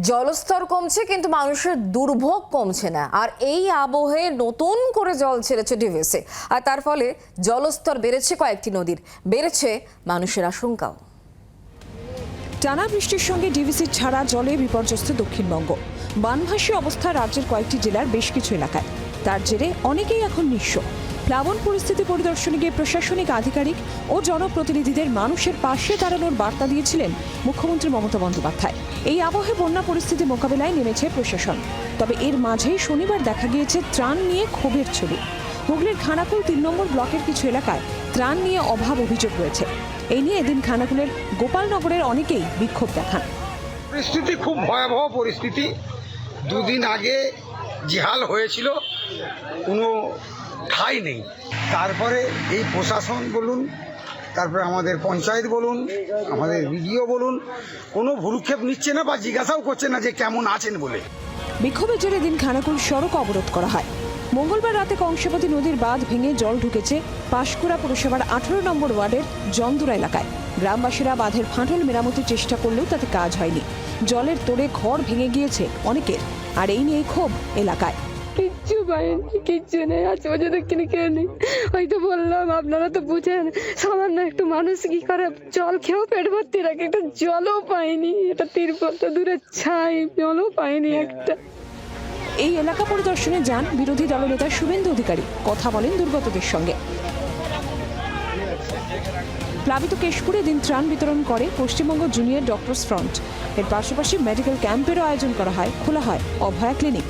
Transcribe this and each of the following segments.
জলস্তর কমছে, কিন্তু মানুষের দুর্ভোগ কমছে না। আর এই আবহে নতুন করে জল ছেড়েছে ডিভিসি আর তার ফলে জলস্তর বেড়েছে কয়েকটি নদীর। বেড়েছে মানুষের আশঙ্কাও। টানা বৃষ্টির সঙ্গে ডিভিসির ছাড়া জলে বিপর্যস্ত দক্ষিণবঙ্গ। বানভাসী অবস্থা রাজ্যের কয়েকটি জেলার বেশ কিছু এলাকায়। তার জেরে অনেকেই এখন নিঃস্ব। প্লাবন পরিস্থিতি পরিদর্শনে গিয়ে প্রশাসনিক, আধিকারিক ও জনপ্রতিনিধিদের মানুষের পাশে দাঁড়ানোর বার্তা দিয়েছিলেন মুখ্যমন্ত্রী মমতা বন্দ্যোপাধ্যায়। এই আবহে বন্যা পরিস্থিতি মোকাবেলায় নেমেছে প্রশাসন। তবে এর মাঝেই শনিবার দেখা গিয়েছে ত্রাণ নিয়ে ক্ষোভের ছবি। হুগলির খানাকুল তিন নম্বর ব্লকের কিছু এলাকায় ত্রাণ নিয়ে অভাব অভিযোগ রয়েছে। এই নিয়ে এদিন খানাকুলের গোপালনগরের অনেকেই বিক্ষোভ দেখান। পরিস্থিতি খুব ভয়াবহ পরিস্থিতি। দুদিন আগে জিহাল হয়েছিল। কোনো ঠাঁই নেই তারপরে এই প্রশাসন বলুন, তারপরে আমাদের পঞ্চায়েত বলুন, আমাদের বিডিও বলুন, কোনো ভুরুক্ষেপ নিচ্ছে না বা জিজ্ঞাসাও করছে না যে কেমন আছেন বলে। বিক্ষোভের জেরে দিন খানাকুল সড়ক অবরোধ করা হয়। মঙ্গলবার রাতে কংসাবতী নদীর বাঁধ ভেঙে জল ঢুকেছে পাঁশকুড়া পুরসভার আঠারো নম্বর ওয়ার্ডের জন্দুরা এলাকায়। গ্রামবাসীরা বাঁধের ফাটল মেরামতির চেষ্টা করলেও তাতে কাজ হয়নি। জলের তোড়ে ঘর ভেঙে গিয়েছে অনেকের, আর এই নিয়েই ক্ষোভ এলাকায়। কিচ্ছু পাইনি কিচ্ছু নেই আজ পর্যন্ত কিনে খেয়ে নেই হয়তো বললাম আপনারা তো বুঝেন সামান্য একটু মানুষ কি করে জল খেয়েও পেট ভর্তি রাখে একটা জলও পাইনি এটা তিরপলটা দূরে ছাই জলও পাইনি একটা। এই এলাকা পরিদর্শনে যান বিরোধী দলনেতা শুভেন্দু অধিকারী। কথা বলেন দুর্গতদের সঙ্গে। প্লাবিত কেশপুরে দিন ত্রাণ বিতরণ করে পশ্চিমবঙ্গ জুনিয়র ডক্টরস ফ্রন্ট। এর পাশাপাশি মেডিকেল ক্যাম্পেরও আয়োজন করা হয় খোলা হয় অভয়া ক্লিনিক।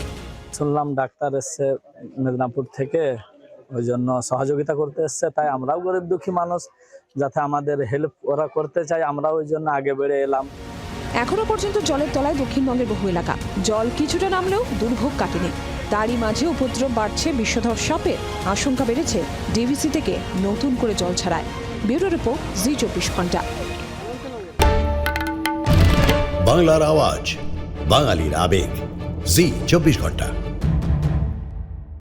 শুনলাম ডাক্তার এসছে মেদিনীপুর থেকে ওই জন্য সহযোগিতা করতে এসছে তাই আমরাও গরিব দুঃখী মানুষ যাতে আমাদের হেল্প ওরা করতে চাই আমরা ওই জন্য আগে বেড়ে এলাম। এখনও পর্যন্ত জলের তলায় দক্ষিণবঙ্গের বহু এলাকা। জল কিছুটা নামলেও দুর্ভোগ কাটেনি। তারই মাঝে উপদ্রব বাড়ছে বিষধর সাপের আশঙ্কা বেড়েছে ডিভিসি থেকে নতুন করে জল ছাড়ায়। ব্যুরো রিপোর্ট জি চব্বিশ ঘণ্টা। বাংলার আওয়াজ বাঙালির আবেগ। জি চব্বিশ ঘণ্টা।